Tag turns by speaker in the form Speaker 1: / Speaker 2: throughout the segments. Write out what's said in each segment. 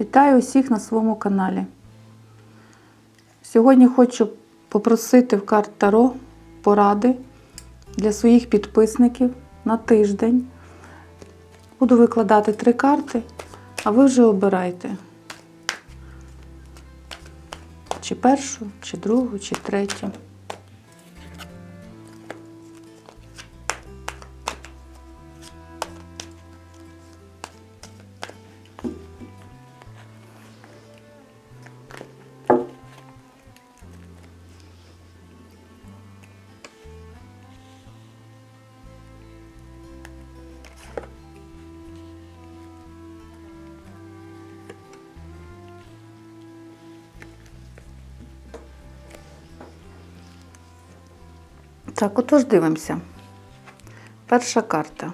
Speaker 1: Вітаю усіх на своєму каналі. Сьогодні хочу попросити в карт Таро поради для своїх підписників на тиждень. Буду викладати три карти, а ви вже обирайте. Чи першу, чи другу, чи третю. Так, отож дивимося. Перша карта.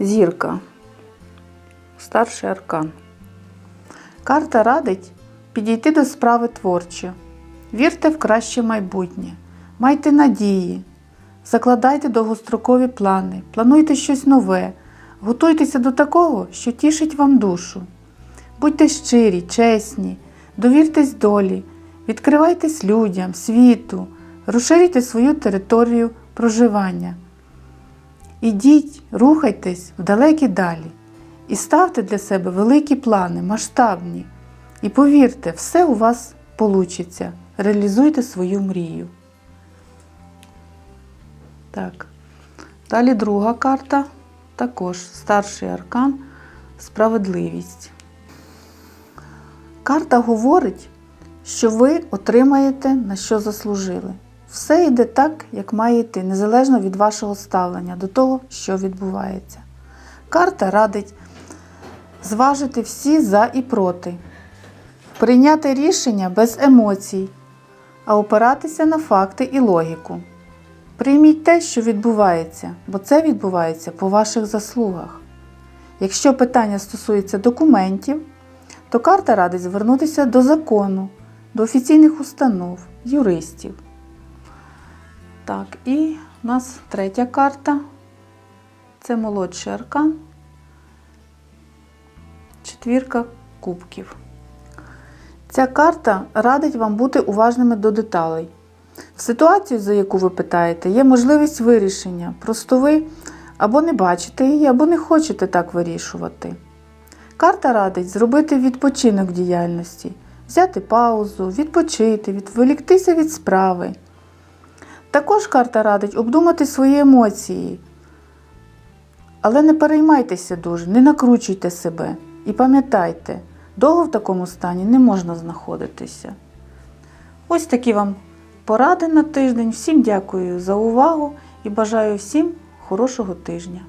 Speaker 1: Зірка. Старший аркан. Карта радить підійти до справи творчо. Вірте в краще майбутнє. Майте надії. Закладайте довгострокові плани, плануйте щось нове, готуйтеся до такого, що тішить вам душу. Будьте щирі, чесні, довіртесь долі, відкривайтесь людям, світу, розширюйте свою територію проживання. Ідіть, рухайтесь в далекі далі і ставте для себе великі плани, масштабні. І повірте, все у вас получиться. Реалізуйте свою мрію. Так. Далі друга карта, також старший аркан, справедливість. Карта говорить, що ви отримаєте на що заслужили. Все йде так, як має йти, незалежно від вашого ставлення до того, що відбувається. Карта радить зважити всі за і проти, прийняти рішення без емоцій, а опиратися на факти і логіку. Прийміть те, що відбувається, бо це відбувається по ваших заслугах. Якщо питання стосується документів, то карта радить звернутися до закону, до офіційних установ, юристів. Так, і у нас третя карта. Це молодший аркан. Четвірка кубків. Ця карта радить вам бути уважними до деталей. В ситуацію, за яку ви питаєте, є можливість вирішення. Просто ви або не бачите її, або не хочете так вирішувати. Карта радить зробити відпочинок діяльності, взяти паузу, відпочити, відволіктися від справи. Також карта радить обдумати свої емоції. Але не переймайтеся дуже, не накручуйте себе. І пам'ятайте, довго в такому стані не можна знаходитися. Ось такі вам поради на тиждень. Всім дякую за увагу і бажаю всім хорошого тижня.